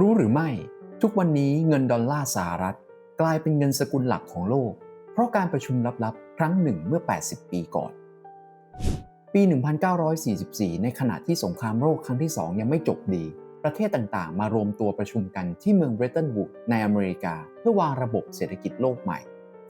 รู้หรือไม่ ทุกวันนี้เงินดอลลาร์สหรัฐ กลายเป็นเงินสกุลหลักของโลก เพราะการประชุมลับๆ ครั้งหนึ่งเมื่อ 80 ปีก่อน ปี 1944 ในขณะที่สงครามโลกครั้งที่ 2 ยังไม่จบดี ประเทศต่างๆ มารวมตัวประชุมกันที่เมืองเบรตันวูดในอเมริกา เพื่อวางระบบเศรษฐกิจโลกใหม่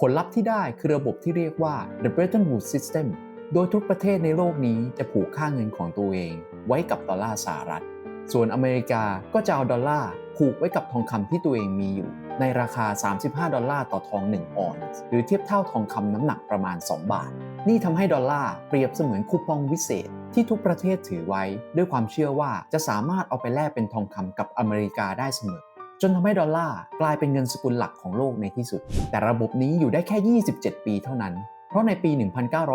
ผลลัพธ์ที่ได้คือระบบที่เรียกว่า The Bretton Woods System โดยทุกประเทศในโลกนี้จะผูกค่าเงินของตัวเอง ไว้กับดอลลาร์สหรัฐ ส่วนอเมริกาก็จะเอาดอลลาร์ผูกไว้กับทองคำที่ตัวเองมีอยู่ ในราคา 35 ดอลลาร์ต่อทอง 1 ออนซ์หรือเทียบเท่าทองคำน้ำหนักประมาณ 2 บาท นี่ทำให้ดอลลาร์เปรียบเสมือนคูปองวิเศษ ที่ทุกประเทศถือไว้ ด้วยความเชื่อว่าจะสามารถเอาไปแลกเป็นทองคำกับอเมริกาได้เสมอจนทำให้ดอลลาร์กลายเป็นเงินสกุลหลักของโลกในที่สุด แต่ระบบนี้อยู่ได้แค่ 27 ปีเท่านั้น ราะในปี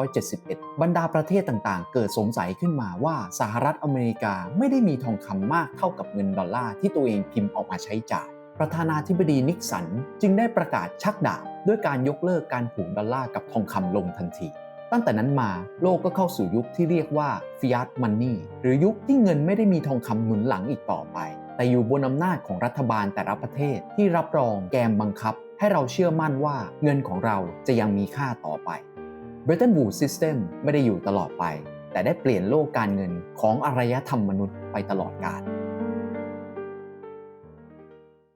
1971 บรรดาประเทศต่างๆ เกิดสงสัยขึ้นมาว่าสหรัฐอเมริกาไม่ได้มีทองคำมากเท่ากับเงินดอลลาร์ที่ตัวเองพิมพ์ออกมาใช้จ่าย ประธานาธิบดีนิกสันจึงได้ประกาศชักดาบด้วยการยกเลิกการผูกดอลลาร์กับทองคำลงทันที ตั้งแต่นั้นมาโลกก็เข้าสู่ยุคที่เรียกว่า fiat money หรือยุคที่เงินไม่ได้มีทองคำหนุนหลังอีกต่อไป แต่อยู่บนอำนาจของรัฐบาลแต่ละประเทศที่รับรองแกมบังคับ ให้เราเชื่อมั่นว่าเงินของเราจะยังมีค่าต่อไป Bretton Woods System ไม่ได้อยู่ตลอดไป แต่ได้เปลี่ยนโลกการเงินของอารยธรรมมนุษย์ไปตลอดกาล